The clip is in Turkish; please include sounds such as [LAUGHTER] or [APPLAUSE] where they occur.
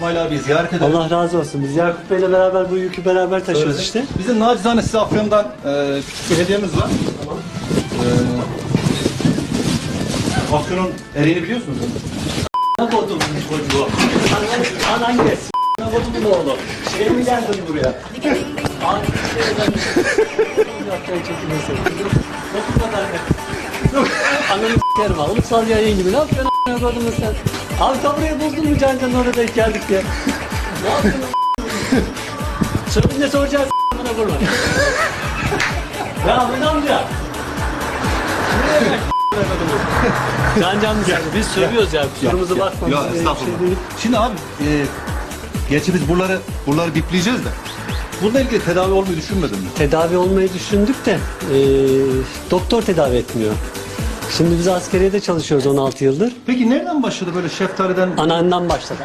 İsmail abi ziyaret edelim. Allah razı olsun. Biz Yakup Bey'le beraber bu yükü beraber taşıyoruz işte. Bizim nacizane size Afyon'dan e, küçük bir hediyemiz var. E, Afyon'un eriğini biliyorsunuz değil mi? Ne kodum çocuğu? Anan, gez. Ne kodum oğlu? Şey mi geldin buraya? Abi şey ben... Yok bu kadar. Ananı s**erim ha. Ulusal yayın gibi. Ne yapıyorsun a**ına kodum sen? Abi tam buraya buldun mu can can orada denk geldik diye. [LAUGHS] Ne? Sonra ne soracağız s**ına vurma. Ya Ahmet amca. Can can mı sen? Biz sövüyoruz ya. Kusurumuza bakma. Ya de estağfurullah. şey. Şimdi abi, e, gerçi biz buraları buraları bipleyeceğiz de. Bununla ilgili tedavi olmayı düşünmedin mi? tedavi olmayı düşündük de e, doktor tedavi etmiyor. Şimdi biz askeriyede çalışıyoruz 16 yıldır. Peki nereden başladı böyle şeftaliden? Anneannem başladı.